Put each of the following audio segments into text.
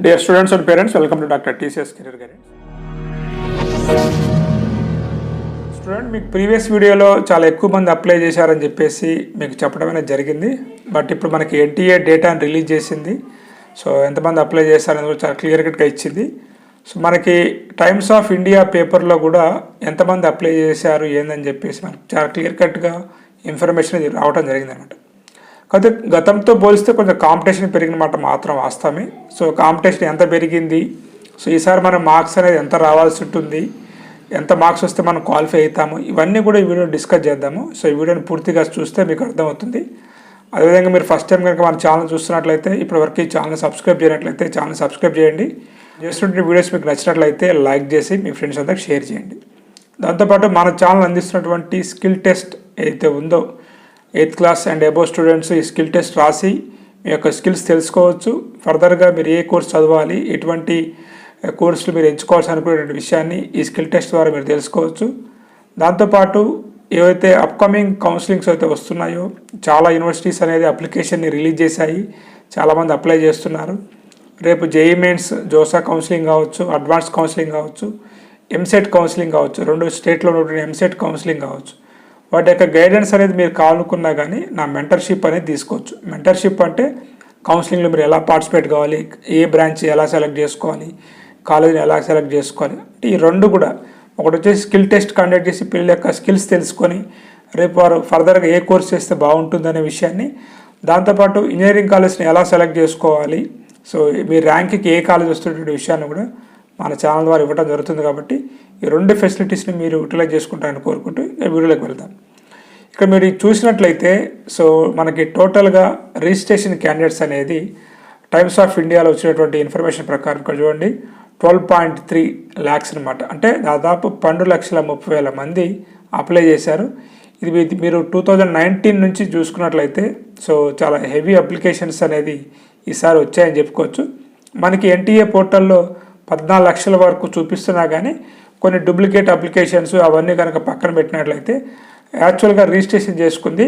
Dear students and parents welcome to doctor TCS career guidance student మీకు previous వీడియోలో చాలా ఎక్కువ మంది అప్లై చేశారని చెప్పేసి మీకు చెప్పడం అనేది జరిగింది. బట్ ఇప్పుడు మనకి ఎన్టీఏ డేటాను రిలీజ్ చేసింది. సో ఎంతమంది అప్లై చేశారని కూడా చాలా క్లియర్ కట్గా ఇచ్చింది. సో మనకి టైమ్స్ ఆఫ్ ఇండియా పేపర్లో కూడా ఎంతమంది అప్లై చేశారు ఏందని చెప్పేసి మనకి చాలా క్లియర్ కట్గా ఇన్ఫర్మేషన్ రావడం జరిగింది అనమాట కాకపోతే గతంతో పోలిస్తే కొంచెం కాంపిటీషన్ పెరిగిన మాట మాత్రం వాస్తవమే. సో కాంపిటీషన్ ఎంత పెరిగింది? సో ఈసారి మనం మార్క్స్ అనేది ఎంత రావాల్సి ఉంటుంది ఎంత మార్క్స్ వస్తే మనం క్వాలిఫై అవుతాము? ఇవన్నీ కూడా ఈ వీడియో డిస్కస్ చేద్దాము. సో ఈ వీడియోని పూర్తిగా చూస్తే మీకు అర్థమవుతుంది. అదేవిధంగా మీరు ఫస్ట్ టైం కనుక మన ఛానల్ చూస్తున్నట్లయితే ఇప్పటివరకు ఈ ఛానల్ సబ్స్క్రైబ్ చేయనట్లయితే ఛానల్ సబ్స్క్రైబ్ చేయండి. చేస్తుంటే వీడియోస్ మీకు నచ్చినట్లయితే లైక్ చేసి మీ ఫ్రెండ్స్ అందరికి షేర్ చేయండి. దాంతోపాటు మన ఛానల్ అందిస్తున్నటువంటి స్కిల్ టెస్ట్ ఏదైతే ఉందో eighth class and above students ఈ స్కిల్ టెస్ట్ రాసి మీ యొక్క స్కిల్స్ తెలుసుకోవచ్చు. ఫర్దర్గా మీరు ఏ కోర్స్ చదవాలి ఎటువంటి కోర్సులు మీరు ఎంచుకోవాల్సి అనుకునేటువంటి విషయాన్ని ఈ స్కిల్ టెస్ట్ ద్వారా మీరు తెలుసుకోవచ్చు. దాంతోపాటు ఏవైతే అప్కమింగ్ కౌన్సిలింగ్స్ అయితే వస్తున్నాయో చాలా యూనివర్సిటీస్ అనేది అప్లికేషన్ని రిలీజ్ చేశాయి. చాలామంది అప్లై చేస్తున్నారు. రేపు జేఈ మెయిన్స్ జోసా కౌన్సిలింగ్ కావచ్చు అడ్వాన్స్ కౌన్సిలింగ్ కావచ్చు ఎంసెట్ కౌన్సిలింగ్ కావచ్చు రెండు స్టేట్లో ఉన్నటువంటి ఎంసెట్ కౌన్సిలింగ్ కావచ్చు. వాటి యొక్క గైడెన్స్ అనేది మీరు కావాలనుకున్నా కానీ నా మెంటర్షిప్ అనేది తీసుకోవచ్చు. మెంటర్షిప్ అంటే కౌన్సిలింగ్లో మీరు ఎలా పార్టిసిపేట్ కావాలి ఏ బ్రాంచ్ ఎలా సెలెక్ట్ చేసుకోవాలి కాలేజీని ఎలా సెలెక్ట్ చేసుకోవాలి. అంటే ఈ రెండు కూడా ఒకటి వచ్చేసి స్కిల్ టెస్ట్ కండక్ట్ చేసి పిల్లల యొక్క స్కిల్స్ తెలుసుకొని రేపు వారు ఫర్దర్గా ఏ కోర్స్ చేస్తే బాగుంటుందనే విషయాన్ని దాంతోపాటు ఇంజనీరింగ్ కాలేజ్ని ఎలా సెలెక్ట్ చేసుకోవాలి సో మీ ర్యాంక్కి ఏ కాలేజ్ వస్తున్నటువంటి విషయాన్ని కూడా మన ఛానల్ ద్వారా ఇవ్వడం జరుగుతుంది కాబట్టి ఈ రెండు ఫెసిలిటీస్ని మీరు యూటిలైజ్ చేసుకుంటారని కోరుకుంటూ ఈ వీడియోలోకి వెళ్తాం ఇక్కడ మీరు చూసినట్లయితే సో మనకి టోటల్గా రిజిస్ట్రేషన్ క్యాండిడేట్స్ అనేది టైమ్స్ ఆఫ్ ఇండియాలో వచ్చినటువంటి ఇన్ఫర్మేషన్ ప్రకారం ఇక్కడ చూడండి ట్వెల్వ్ పాయింట్ త్రీ ల్యాక్స్ అనమాట అంటే దాదాపు పన్నెండు లక్షల ముప్పై వేల మంది అప్లై చేశారు. ఇది మీరు టూ థౌజండ్ నైన్టీన్ నుంచి చూసుకున్నట్లయితే సో చాలా హెవీ అప్లికేషన్స్ అనేది ఈసారి వచ్చాయని చెప్పుకోవచ్చు. మనకి ఎన్టీఏ పోర్టల్లో పద్నాలుగు లక్షల వరకు చూపిస్తున్నా కానీ కొన్ని డూప్లికేట్ అప్లికేషన్స్ అవన్నీ కనుక పక్కన పెట్టినట్లయితే యాక్చువల్గా రిజిస్ట్రేషన్ చేసుకుంది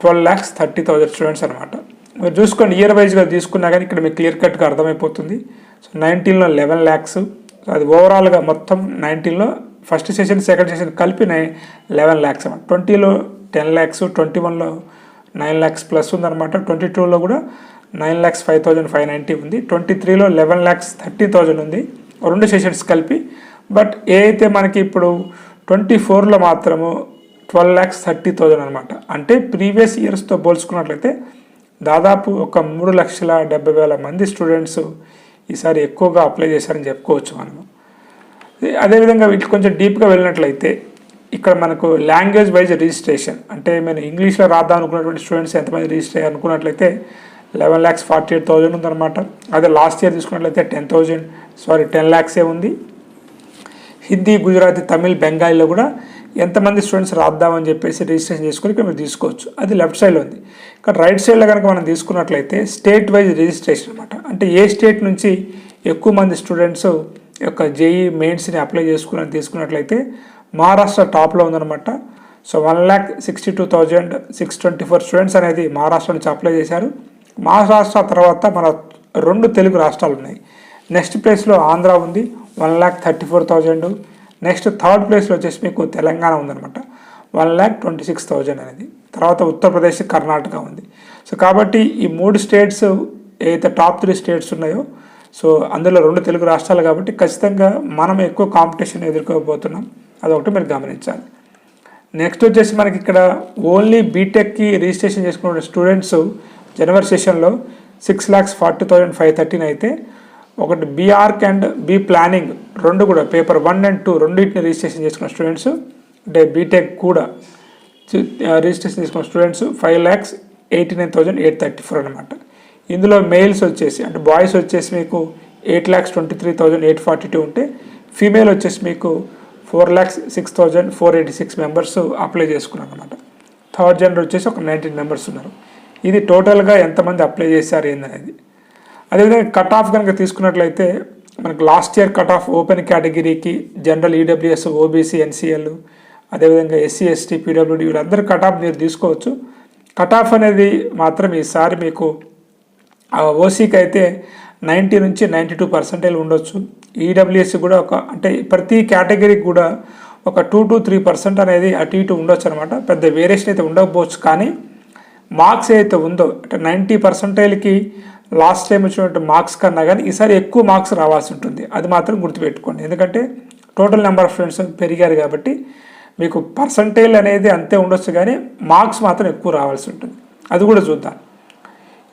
twelve lakhs thirty thousand students అనమాట మీరు చూసుకోండి ఇయర్ వైజ్గా తీసుకున్నా కానీ ఇక్కడ మీకు క్లియర్ కట్గా అర్థమైపోతుంది. సో నైన్టీన్లో లెవెన్ ల్యాక్స్ అది ఓవరాల్గా మొత్తం నైన్టీన్లో ఫస్ట్ సెషన్ సెకండ్ సెషన్ కలిపి నైన్ లెవెన్ ల్యాక్స్ అనమాట ట్వంటీలో టెన్ ల్యాక్స్ ట్వంటీ వన్లో నైన్ ల్యాక్స్ ప్లస్ ఉందన్నమాట. ట్వంటీ టూలో కూడా nine lakhs five thousand five ninety ఉంది. ట్వంటీ త్రీలో లెవెన్ ల్యాక్స్ థర్టీ థౌజండ్ ఉంది. రెండు సెషన్స్ కలిపి. బట్ ఏ అయితే మనకి ఇప్పుడు ట్వంటీ ఫోర్లో మాత్రము ట్వెల్వ్ ల్యాక్స్ థర్టీ థౌజండ్ అనమాట అంటే ప్రీవియస్ ఇయర్స్తో పోల్చుకున్నట్లయితే దాదాపు ఒక మూడు లక్షల డెబ్బై వేల మంది స్టూడెంట్స్ ఈసారి ఎక్కువగా అప్లై చేశారని చెప్పుకోవచ్చు మనము. అదేవిధంగా వీటి కొంచెం డీప్గా వెళ్ళినట్లయితే ఇక్కడ మనకు లాంగ్వేజ్ వైజ్ రిజిస్ట్రేషన్ అంటే మేము ఇంగ్లీష్లో రాద్దాం అనుకున్నటువంటి స్టూడెంట్స్ ఎంతమంది రిజిస్టర్ అయ్యారు అనుకున్నట్లయితే eleven lakhs forty eight thousand ఉందన్నమాట. అదే లాస్ట్ ఇయర్ తీసుకున్నట్లయితే టెన్ థౌజండ్ సారీ టెన్ ల్యాక్సే ఉంది. హిందీ గుజరాతీ తమిళ్ బెంగాలీలో కూడా ఎంతమంది స్టూడెంట్స్ రాద్దామని చెప్పేసి రిజిస్ట్రేషన్ చేసుకుని ఇక్కడ మీరు తీసుకోవచ్చు. అది లెఫ్ట్ సైడ్లో ఉంది. ఇక్కడ రైట్ సైడ్లో కనుక మనం తీసుకున్నట్లయితే స్టేట్ వైజ్ రిజిస్ట్రేషన్ అనమాట అంటే ఏ స్టేట్ నుంచి ఎక్కువ మంది స్టూడెంట్స్ యొక్క జేఈ మెయిన్స్ని అప్లై చేసుకుని తీసుకున్నట్లయితే మహారాష్ట్ర టాప్లో ఉందన్నమాట. So one lakh sixty two thousand six twenty four students అనేది మహారాష్ట్ర నుంచి అప్లై చేశారు. మహారాష్ట్ర తర్వాత మన రెండు తెలుగు రాష్ట్రాలు ఉన్నాయి. నెక్స్ట్ ప్లేస్లో ఆంధ్ర ఉంది one lakh thirty four thousand next third ప్లేస్లో వచ్చేసి మీకు తెలంగాణ ఉందన్నమాట. One lakh twenty six thousand అనేది. తర్వాత ఉత్తరప్రదేశ్ కర్ణాటక ఉంది. సో కాబట్టి ఈ మూడు స్టేట్స్ ఏదైతే టాప్ త్రీ స్టేట్స్ ఉన్నాయో సో అందులో రెండు తెలుగు రాష్ట్రాలు కాబట్టి ఖచ్చితంగా మనం ఎక్కువ కాంపిటీషన్ ఎదుర్కోబోతున్నాం. అదొకటి మీరు గమనించాలి. నెక్స్ట్ వచ్చేసి మనకి ఇక్కడ ఓన్లీ బీటెక్కి రిజిస్ట్రేషన్ చేసుకున్న స్టూడెంట్స్ జనవరి సెషన్లో six lakhs forty thousand five thirteen అయితే ఒకటి B Arch and B planning రెండు కూడా పేపర్ వన్ అండ్ టూ రెండింటిని రిజిస్ట్రేషన్ చేసుకున్న స్టూడెంట్స్ అంటే బీటెక్ కూడా రిజిస్ట్రేషన్ చేసుకున్న students five lakhs eighty nine thousand eight thirty four అనమాట ఇందులో మెయిల్స్ వచ్చేసి అంటే బాయ్స్ వచ్చేసి మీకు eight lakhs twenty three thousand eight forty two ఉంటే ఫీమేల్ వచ్చేసి మీకు four lakhs six thousand four eighty six members apply చేసుకున్నారు అనమాట థర్డ్ జెండర్ వచ్చేసి ఒక నైన్టీన్ మెంబర్స్ ఉన్నారు. ఇది టోటల్గా ఎంతమంది అప్లై చేశారు ఏందనేది. అదేవిధంగా కట్ ఆఫ్ కనుక తీసుకున్నట్లయితే మనకు last year cut off open కేటగిరీకి జనరల్ ఈడబ్ల్యూఎస్ ఓబీసీ ఎన్సీఎల్ అదేవిధంగా ఎస్సీ ఎస్టీ పీడబ్ల్యూడి వీళ్ళందరూ కట్ ఆఫ్ మీరు తీసుకోవచ్చు. కట్ ఆఫ్ అనేది మాత్రం ఈసారి మీకు ఓసీకి అయితే నైంటీ నుంచి నైంటీ టూ పర్సెంటేజ్ ఉండొచ్చు. ఈడబ్ల్యూఎస్ కూడా ఒక అంటే ప్రతి కేటగిరీకి కూడా ఒక టూ టు త్రీ పర్సెంట్ అనేది అటు ఇటు ఉండొచ్చు అనమాట పెద్ద వేరియేషన్ అయితే ఉండకపోవచ్చు కానీ మార్క్స్ ఏదైతే ఉందో అంటే నైంటీ పర్సెంటేజ్కి లాస్ట్ టైం వచ్చినటువంటి మార్క్స్ కన్నా కానీ ఈసారి ఎక్కువ మార్క్స్ రావాల్సి ఉంటుంది. అది మాత్రం గుర్తుపెట్టుకోండి. ఎందుకంటే టోటల్ నెంబర్ ఆఫ్ స్టూడెంట్స్ పెరిగారు కాబట్టి మీకు పర్సంటేజ్ అనేది అంతే ఉండొచ్చు కానీ మార్క్స్ మాత్రం ఎక్కువ రావాల్సి ఉంటుంది. అది కూడా చూద్దాం.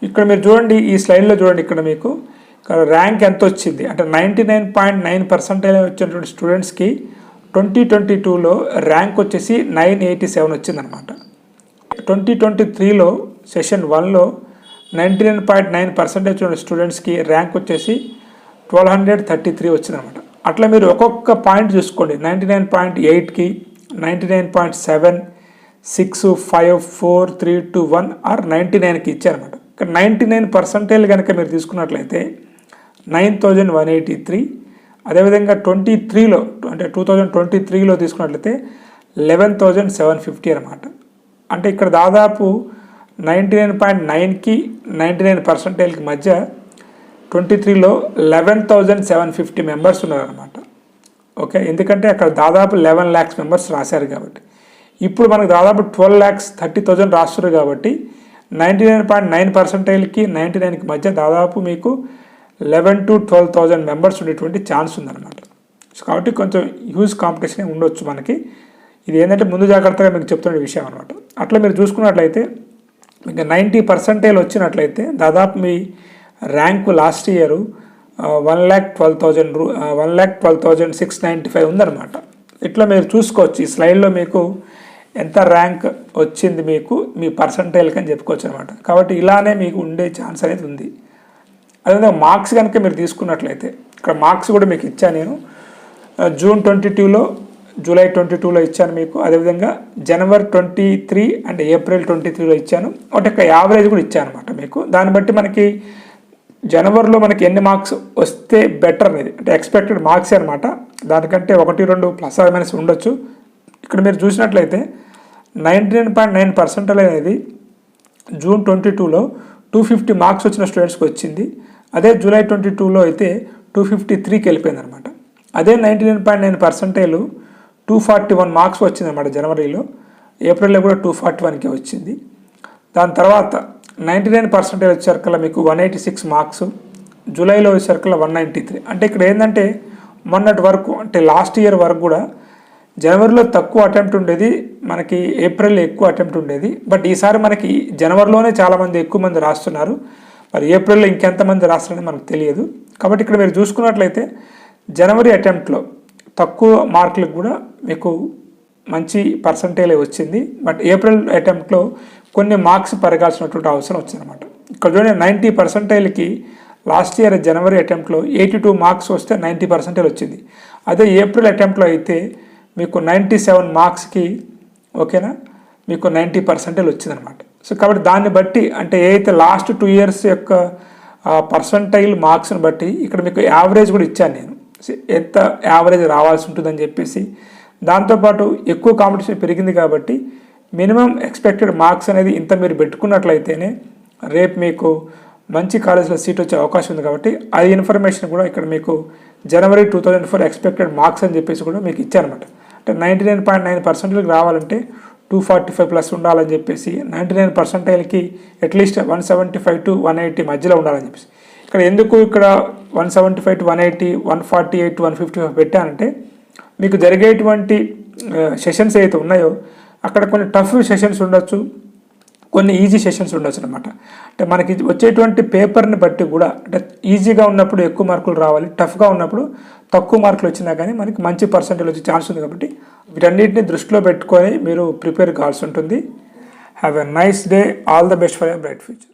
ఇక్కడ మీరు చూడండి ఈ స్లైడ్లో చూడండి ఇక్కడ మీకు. ఇక్కడ ర్యాంక్ ఎంత వచ్చింది? అంటే ninety nine point nine percentage వచ్చినటువంటి స్టూడెంట్స్కి ట్వంటీ ట్వంటీ టూలో ర్యాంక్ వచ్చేసి నైన్ ఎయిటీ సెవెన్ వచ్చిందనమాట ట్వంటీ ట్వంటీ త్రీలో సెషన్ వన్లో ninety nine point nine percentage ఉన్న స్టూడెంట్స్కి ర్యాంక్ వచ్చేసి ట్వెల్వ్ హండ్రెడ్ థర్టీ త్రీ వచ్చిందనమాట అట్లా మీరు ఒక్కొక్క పాయింట్ చూసుకోండి. నైంటీ నైన్ పాయింట్ ఎయిట్కి ninety nine point seven six five four three two one or ninety నైన్కి ఇచ్చారనమాట నైంటీ నైన్ పర్సెంటేజ్ కనుక మీరు తీసుకున్నట్లయితే nine thousand one eighty three అదేవిధంగా ట్వంటీ త్రీలో అంటే టూ థౌజండ్ ట్వంటీ త్రీలో తీసుకున్నట్లయితే లెవెన్ థౌజండ్ సెవెన్ ఫిఫ్టీ అనమాట అంటే ఇక్కడ దాదాపు నైంటీ నైన్ పాయింట్ నైన్కి నైంటీ నైన్ పర్సెంటేజ్కి మధ్య ట్వంటీ త్రీలో eleven thousand seven fifty members ఉన్నారనమాట ఓకే? ఎందుకంటే అక్కడ దాదాపు లెవెన్ ల్యాక్స్ మెంబర్స్ రాశారు కాబట్టి. ఇప్పుడు మనకు దాదాపు ట్వెల్వ్ ల్యాక్స్ థర్టీ థౌజండ్ రాస్తున్నారు కాబట్టి నైంటీ నైన్ పాయింట్ నైన్ పర్సెంటేజ్కి నైంటీ నైన్కి మధ్య దాదాపు మీకు eleven to twelve thousand members ఉండేటువంటి ఛాన్స్ ఉందన్నమాట. సో కాబట్టి కొంచెం హ్యూజ్ కాంపిటీషన్ ఉండొచ్చు మనకి. ఇది ఏంటంటే ముందు జాగ్రత్తగా మీకు చెప్తున్న విషయం అనమాట అట్లా మీరు చూసుకున్నట్లయితే మీకు నైంటీ పర్సెంటేజ్ వచ్చినట్లయితే దాదాపు మీ rank last year one lakh twelve thousand రూ one lakh twelve thousand six ninety five ఉందన్నమాట. ఇట్లా మీరు చూసుకోవచ్చు ఈ స్లైడ్లో మీకు ఎంత ర్యాంక్ వచ్చింది మీకు మీ పర్సంటైల్కి అని చెప్పుకోవచ్చు అనమాట కాబట్టి ఇలానే మీకు ఉండే ఛాన్స్ అనేది ఉంది. అదేవిధంగా మార్క్స్ కనుక మీరు తీసుకున్నట్లయితే ఇక్కడ మార్క్స్ కూడా మీకు ఇచ్చాను నేను. జూన్ ట్వంటీ టూలో జూలై ట్వంటీ టూలో ఇచ్చాను మీకు. అదేవిధంగా జనవరి twenty three and April twenty త్రీలో ఇచ్చాను. ఒకటి యొక్క యావరేజ్ కూడా ఇచ్చాను అనమాట మీకు. దాన్ని బట్టి మనకి జనవరిలో మనకి ఎన్ని మార్క్స్ వస్తే బెటర్ అనేది అంటే ఎక్స్పెక్టెడ్ మార్క్స్ అనమాట దానికంటే ఒకటి రెండు ప్లస్ ఆర్ మైనస్ ఉండొచ్చు. ఇక్కడ మీరు చూసినట్లయితే ninety nine point nine percentile అనేది జూన్ ట్వంటీ టూలో టూ ఫిఫ్టీ మార్క్స్ వచ్చిన స్టూడెంట్స్కి వచ్చింది. అదే జూలై ట్వంటీ టూలో అయితే టూ ఫిఫ్టీ త్రీకి వెళ్ళిపోయింది అనమాట అదే ninety nine point nine percentage two forty one marks వచ్చింది అనమాట జనవరిలో. ఏప్రిల్లో కూడా టూ ఫార్టీ వన్కే వచ్చింది. దాని తర్వాత నైంటీ నైన్ పర్సెంటేజ్ వచ్చేసరికల్లా మీకు వన్ ఎయిటీ సిక్స్ మార్క్స్ జూలైలో వచ్చేసరికల్లా వన్ నైంటీ త్రీ. అంటే ఇక్కడ ఏంటంటే మొన్నటి వరకు అంటే లాస్ట్ ఇయర్ వరకు కూడా జనవరిలో తక్కువ అటెంప్ట్ ఉండేది మనకి ఏప్రిల్లో ఎక్కువ అటెంప్ట్ ఉండేది. బట్ ఈసారి మనకి జనవరిలోనే చాలామంది ఎక్కువ మంది రాస్తున్నారు. మరి ఏప్రిల్లో ఇంకెంతమంది రాస్తారని మనకు తెలియదు. కాబట్టి ఇక్కడ మీరు చూసుకున్నట్లయితే జనవరి అటెంప్ట్లో తక్కువ మార్కులకు కూడా మీకు మంచి పర్సంటేజ్ వచ్చింది. బట్ ఏప్రిల్ అటెంప్ట్లో కొన్ని మార్క్స్ పెరగాల్సినటువంటి అవసరం వచ్చిందనమాట ఇక్కడ చూడండి నైంటీ పర్సంటేజ్కి లాస్ట్ ఇయర్ జనవరి అటెంప్ట్లో ఎయిటీ టూ మార్క్స్ వస్తే నైంటీ పర్సెంటేజ్ వచ్చింది. అదే ఏప్రిల్ అటెంప్ట్లో అయితే మీకు నైంటీ సెవెన్ మార్క్స్కి ఓకేనా? మీకు నైంటీ పర్సెంటేజ్ వచ్చిందనమాట సో కాబట్టి దాన్ని బట్టి అంటే ఏదైతే లాస్ట్ టూ ఇయర్స్ యొక్క పర్సంటైల్ మార్క్స్ని బట్టి ఇక్కడ మీకు యావరేజ్ కూడా ఇచ్చాను నేను. ఎంత యావరేజ్ రావాల్సి ఉంటుందని చెప్పేసి దాంతోపాటు ఎక్కువ కాంపిటీషన్ పెరిగింది కాబట్టి మినిమం ఎక్స్పెక్టెడ్ మార్క్స్ అనేది ఇంత మీరు పెట్టుకున్నట్లయితేనే రేపు మీకు మంచి కాలేజీలో సీట్ వచ్చే అవకాశం ఉంది కాబట్టి అది ఇన్ఫర్మేషన్ కూడా ఇక్కడ మీకు జనవరి two thousand four expected marks అని చెప్పేసి కూడా మీకు ఇచ్చారనమాట అంటే నైంటీ నైన్ పాయింట్ నైన్ పర్సెంట్కి రావాలంటే టూ ఫార్టీ ఫైవ్ ప్లస్ ఉండాలని చెప్పేసి ninety nine పర్సెంటైల్కి at least one seventy five to one eighty మధ్యలో ఉండాలని చెప్పేసి. ఇక్కడ ఎందుకు ఇక్కడ one seventy five to one eighty one forty eight to one fifty five పెట్టానంటే మీకు జరిగేటువంటి సెషన్స్ ఏవైతే ఉన్నాయో అక్కడ కొన్ని టఫ్ సెషన్స్ ఉండొచ్చు కొన్ని ఈజీ సెషన్స్ ఉండొచ్చు అనమాట అంటే మనకి వచ్చేటువంటి పేపర్ని బట్టి కూడా అంటే ఈజీగా ఉన్నప్పుడు ఎక్కువ మార్కులు రావాలి టఫ్గా ఉన్నప్పుడు తక్కువ మార్కులు వచ్చినా కానీ మనకి మంచి పర్సంటేజ్ వచ్చే ఛాన్స్ ఉంది కాబట్టి వీటన్నిటిని దృష్టిలో పెట్టుకొని మీరు ప్రిపేర్ కావాల్సి ఉంటుంది. Have a nice day all the best for a bright future